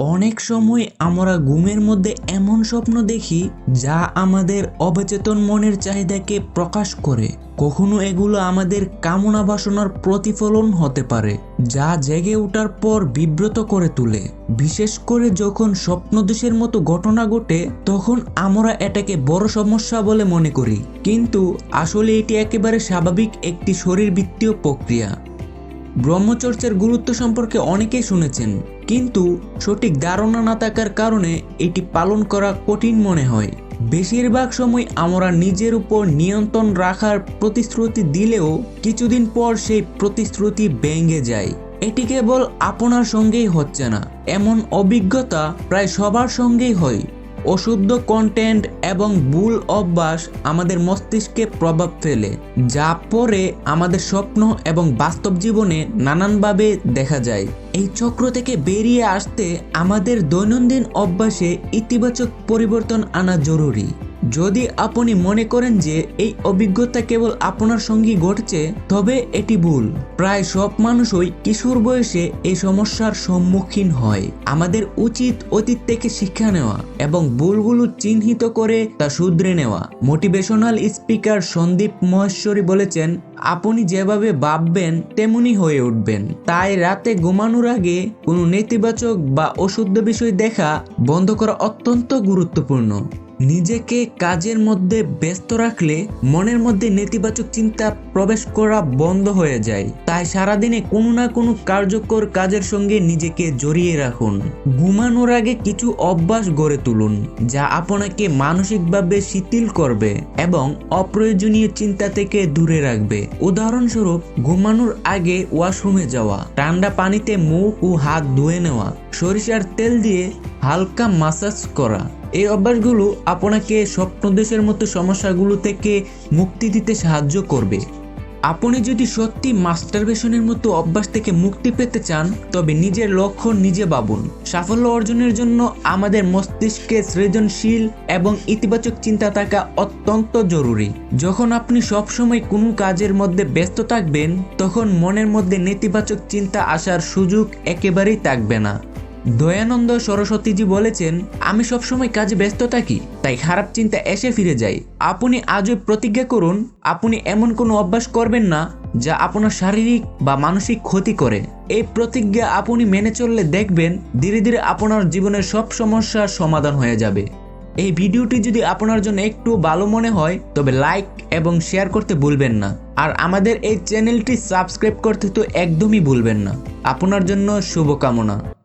অনেক সময় আমরা ঘুমের মধ্যে এমন স্বপ্ন দেখি যা আমাদের অবচেতন মনের চাহিদাকে প্রকাশ করে। কখনো এগুলো আমাদের কামনা বাসনার প্রতিফলন হতে পারে, যা জেগে ওঠার পর বিব্রত করে তোলে। বিশেষ করে যখন স্বপ্নদোষের মতো ঘটনা ঘটে, তখন আমরা এটাকে বড় সমস্যা বলে মনে করি। কিন্তু আসলে এটি একেবারে স্বাভাবিক একটি শরীরবৃত্তীয় প্রক্রিয়া। ব্রহ্মচর্যের গুরুত্ব সম্পর্কে অনেকেই শুনেছেন, কিন্তু সঠিক ধারণা না থাকার কারণে এটি পালন করা কঠিন মনে হয়। বেশিরভাগ সময় আমরা নিজের উপর নিয়ন্ত্রণ রাখার প্রতিশ্রুতি দিলেও কিছুদিন পর সেই প্রতিশ্রুতি ভেঙে যায়। এটি কেবল আপনার সঙ্গেই হচ্ছে না, এমন অভিজ্ঞতা প্রায় সবার সঙ্গেই হয়। অশুদ্ধ কন্টেন্ট এবং ভুল অভ্যাস আমাদের মস্তিষ্কে প্রভাব ফেলে, যা পরে আমাদের স্বপ্ন এবং বাস্তব জীবনে নানানভাবে দেখা যায়। এই চক্র থেকে বেরিয়ে আসতে আমাদের দৈনন্দিন অভ্যাসে ইতিবাচক পরিবর্তন আনা জরুরি। যদি আপনি মনে করেন যে এই অভিজ্ঞতা কেবল আপনার সঙ্গী ঘটছে, তবে এটি ভুল। প্রায় সব মানুষই কিশোর বয়সে এই সমস্যার সম্মুখীন হয়। আমাদের উচিত অতীত থেকে শিক্ষা নেওয়া এবং ভুলগুলো চিহ্নিত করে তা শুধরে নেওয়া। মোটিভেশনাল স্পিকার সন্দীপ মহেশ্বরী বলেছেন, আপনি যেভাবে ভাববেন, তেমনি হয়ে উঠবেন। তাই রাতে ঘুমানোর আগে কোনো নেতিবাচক বা অশুদ্ধ বিষয় দেখা বন্ধ করা অত্যন্ত গুরুত্বপূর্ণ। নিজেকে কাজের মধ্যে ব্যস্ত রাখলে মনের মধ্যে নেতিবাচক চিন্তা প্রবেশ করা বন্ধ হয়ে যায়। তাই সারাদিনে কোনো না কোনো কার্যকর কাজের সঙ্গে নিজেকে জড়িয়ে রাখুন। ঘুমানোর আগে কিছু অভ্যাস গড়ে তুলুন, যা আপনাকে মানসিকভাবে শিথিল করবে এবং অপ্রয়োজনীয় চিন্তা থেকে দূরে রাখবে। উদাহরণস্বরূপ, ঘুমানোর আগে ওয়াশরুমে যাওয়া, ঠান্ডা পানিতে মুখ ও হাত ধুয়ে নেওয়া, সরিষার তেল দিয়ে হালকা মাসাজ করা এই অভ্যাসগুলো আপনাকে স্বপ্নদেশের মতো সমস্যাগুলো থেকে মুক্তি দিতে সাহায্য করবে। আপনি যদি সত্যি মাস্টারবেশনের মতো অভ্যাস থেকে মুক্তি পেতে চান, তবে নিজের লক্ষ্য নিজে ভাবুন। সাফল্য অর্জনের জন্য আমাদের মস্তিষ্কে সৃজনশীল এবং ইতিবাচক চিন্তা থাকা অত্যন্ত জরুরি। যখন আপনি সবসময় কোনো কাজের মধ্যে ব্যস্ত থাকবেন, তখন মনের মধ্যে নেতিবাচক চিন্তা আসার সুযোগ একেবারেই থাকবে না। দয়ানন্দ সরস্বতীজি বলেছেন, আমি সবসময় কাজে ব্যস্ত থাকি, তাই খারাপ চিন্তা এসে ফিরে যায়। আপনি আজও প্রতিজ্ঞা করুন, আপনি এমন কোনো অভ্যাস করবেন না, যা আপনার শারীরিক বা মানসিক ক্ষতি করে। এই প্রতিজ্ঞা আপনি মেনে চললে দেখবেন, ধীরে ধীরে আপনার জীবনের সব সমস্যার সমাধান হয়ে যাবে। এই ভিডিওটি যদি আপনার জন্য একটু ভালো মনে হয়, তবে লাইক এবং শেয়ার করতে ভুলবেন না। আর আমাদের এই চ্যানেলটি সাবস্ক্রাইব করতে তো একদমই ভুলবেন না। আপনার জন্য শুভকামনা।